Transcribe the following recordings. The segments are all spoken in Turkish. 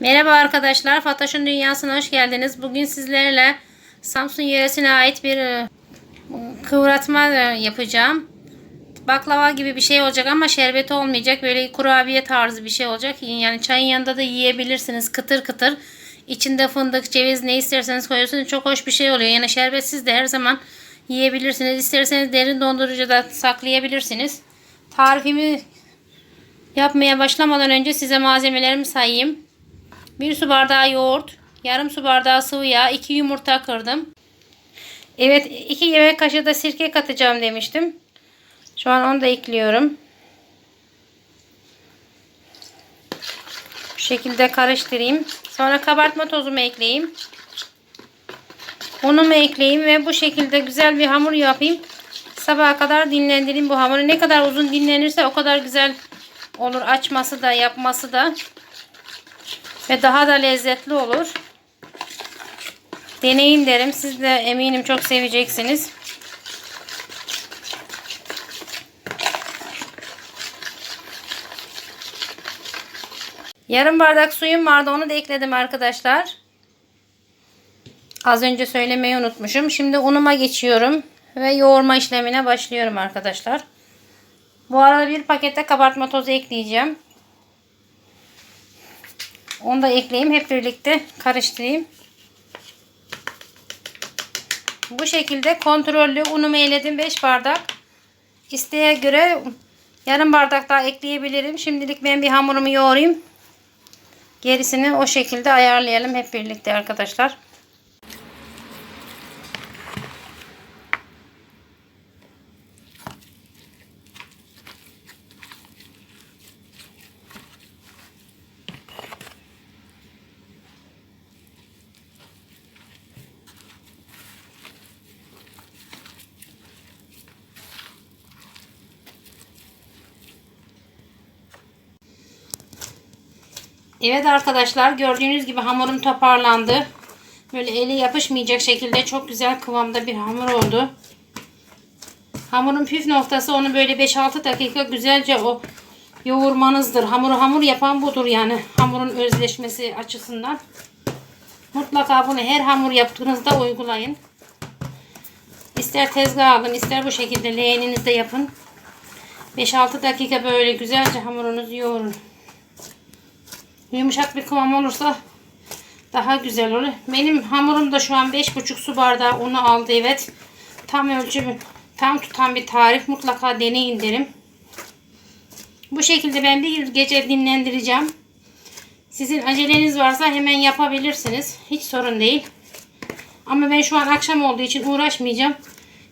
Merhaba arkadaşlar, Fatoş'un Dünyası'na hoş geldiniz. Bugün sizlerle Samsun yöresine ait bir e, kıvratma e, yapacağım. Baklava gibi bir şey olacak ama şerbeti olmayacak. Böyle kurabiye tarzı bir şey olacak. Yani çayın yanında da yiyebilirsiniz. Kıtır kıtır. İçinde fındık, ceviz ne isterseniz koyuyorsunuz. Çok hoş bir şey oluyor. Yani şerbetsiz de her zaman yiyebilirsiniz. İsterseniz derin dondurucuda saklayabilirsiniz. Tarifimi yapmaya başlamadan önce size malzemelerimi sayayım. 1 su bardağı yoğurt, yarım su bardağı sıvı yağ, 2 yumurta kırdım. Evet 2 yemek kaşığı da sirke katacağım demiştim. Şu an onu da ekliyorum. Bu şekilde karıştırayım. Sonra kabartma tozumu ekleyeyim. Unumu ekleyeyim ve bu şekilde güzel bir hamur yapayım. Sabaha kadar dinlendireyim bu hamuru. Ne kadar uzun dinlenirse o kadar güzel olur. Açması da yapması da. Ve daha da lezzetli olur. Deneyin derim. Siz de eminim çok seveceksiniz. Yarım bardak suyum vardı. Onu da ekledim arkadaşlar. Az önce söylemeyi unutmuşum. Şimdi unuma geçiyorum. Ve yoğurma işlemine başlıyorum arkadaşlar. Bu arada bir pakette kabartma tozu ekleyeceğim. Onu da ekleyeyim. Hep birlikte karıştırayım. Bu şekilde kontrollü unumu eledim. 5 bardak. İsteğe göre yarım bardak daha ekleyebilirim. Şimdilik ben bir hamurumu yoğurayım. Gerisini o şekilde ayarlayalım hep birlikte arkadaşlar. Evet arkadaşlar gördüğünüz gibi hamurum toparlandı. Böyle eli yapışmayacak şekilde çok güzel kıvamda bir hamur oldu. Hamurun püf noktası onu böyle 5-6 dakika güzelce o yoğurmanızdır. Hamuru hamur yapan budur yani hamurun özleşmesi açısından. Mutlaka bunu her hamur yaptığınızda uygulayın. İster tezgah alın ister bu şekilde leğeninizde yapın. 5-6 dakika böyle güzelce hamurunuzu yoğurun. Yumuşak bir kıvam olursa daha güzel olur. Benim hamurum da şu an 5,5 su bardağı unu aldı. Evet. Tam ölçü tam tutan bir tarif. Mutlaka deneyin derim. Bu şekilde ben bir gece dinlendireceğim. Sizin aceleniz varsa hemen yapabilirsiniz. Hiç sorun değil. Ama ben şu an akşam olduğu için uğraşmayacağım.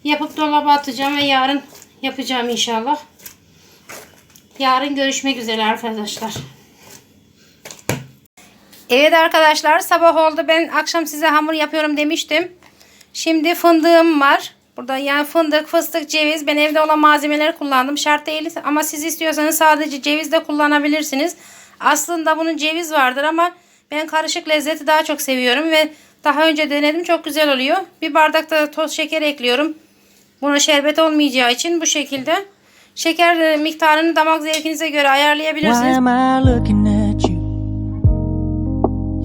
Yapıp dolaba atacağım ve yarın yapacağım inşallah. Yarın görüşmek üzere arkadaşlar. Evet arkadaşlar sabah oldu. Ben akşam size hamur yapıyorum demiştim. Şimdi fındığım var. Burada yani fındık, fıstık, ceviz. Ben evde olan malzemeleri kullandım. Şart değil ama siz istiyorsanız sadece ceviz de kullanabilirsiniz. Aslında bunun ceviz vardır ama ben karışık lezzeti daha çok seviyorum ve daha önce denedim çok güzel oluyor. Bir bardak da toz şeker ekliyorum. Buna şerbet olmayacağı için bu şekilde. Şeker miktarını damak zevkinize göre ayarlayabilirsiniz.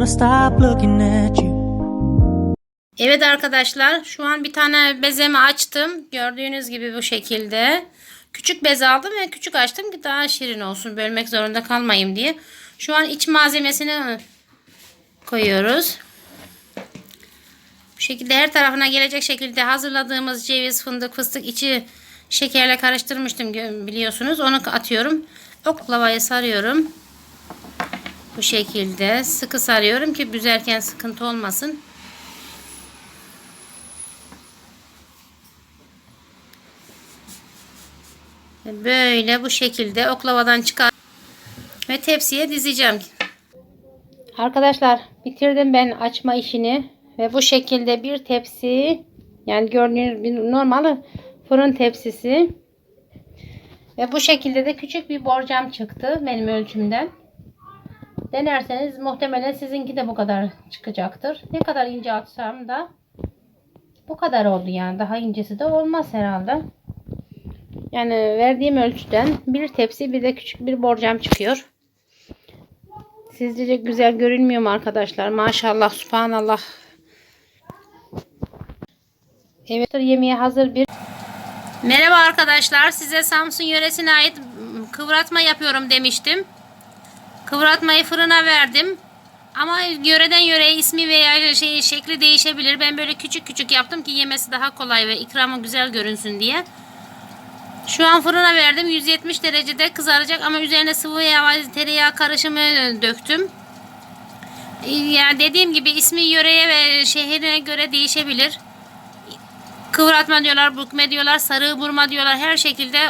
Gonna stop looking at you. Evet arkadaşlar şu an bir tane bezemi açtım. Gördüğünüz gibi bu şekilde. Küçük bez aldım ve küçük açtım ki daha şirin olsun. Bölmek zorunda kalmayayım diye. Şu an iç malzemesini koyuyoruz. Bu şekilde her tarafına gelecek şekilde hazırladığımız ceviz, fındık, fıstık içi şekerle karıştırmıştım biliyorsunuz. Onu atıyorum. Oklavayı sarıyorum. Bu şekilde sıkı sarıyorum ki büzerken sıkıntı olmasın. Böyle bu şekilde oklavadan çıkar ve tepsiye dizeceğim. Arkadaşlar bitirdim ben açma işini ve bu şekilde bir tepsi yani gördüğünüz bir normal fırın tepsisi ve bu şekilde de küçük bir borcam çıktı benim ölçümden. Denerseniz muhtemelen sizinki de bu kadar çıkacaktır. Ne kadar ince atsam da bu kadar oldu yani. Daha incesi de olmaz herhalde. Yani verdiğim ölçüden bir tepsi bir de küçük bir borcam çıkıyor. Sizce güzel görünmüyor mu arkadaşlar? Maşallah, subhanallah. Evet, yemeğe hazır bir Merhaba arkadaşlar. Size Samsun yöresine ait kıvratma yapıyorum demiştim. Kıvratmayı fırına verdim. Ama yöreden yöreye ismi veya şey şekli değişebilir. Ben böyle küçük küçük yaptım ki yemesi daha kolay ve ikramı güzel görünsün diye. Şu an fırına verdim. 170 derecede kızaracak ama üzerine sıvı yağ tereyağı karışımı döktüm. Yani dediğim gibi ismi yöreye ve şehrine göre değişebilir. Kıvratma diyorlar, bukme diyorlar, sarı burma diyorlar. Her şekilde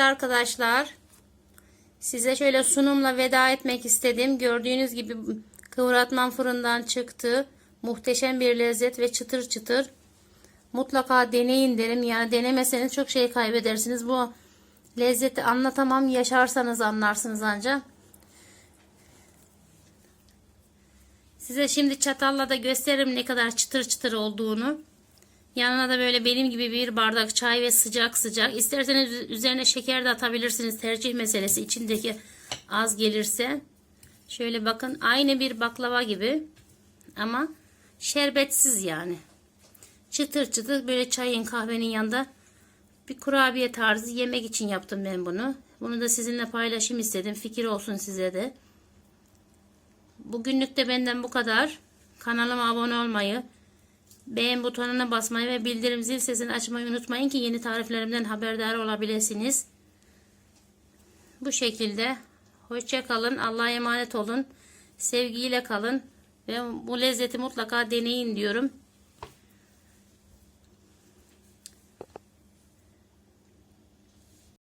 Evet arkadaşlar. Size şöyle sunumla veda etmek istedim. Gördüğünüz gibi kıvratmam fırından çıktı. Muhteşem bir lezzet ve çıtır çıtır. Mutlaka deneyin derim. Yani denemeseniz çok şey kaybedersiniz. Bu lezzeti anlatamam. Yaşarsanız anlarsınız ancak. Size şimdi çatalla da gösteririm ne kadar çıtır çıtır olduğunu. Yanına da böyle benim gibi bir bardak çay ve sıcak sıcak. İsterseniz üzerine şeker de atabilirsiniz. Tercih meselesi. içindeki az gelirse. Şöyle bakın aynı bir baklava gibi. Ama şerbetsiz yani. Çıtır çıtır böyle çayın kahvenin yanında bir kurabiye tarzı yemek için yaptım ben bunu. Bunu da sizinle paylaşayım istedim. Fikir olsun size de. Bugünlük de benden bu kadar. Kanalıma abone olmayı, beğen butonuna basmayı ve bildirim zil sesini açmayı unutmayın ki yeni tariflerimden haberdar olabilirsiniz. Bu şekilde hoşça kalın, Allah'a emanet olun. Sevgiyle kalın ve bu lezzeti mutlaka deneyin diyorum.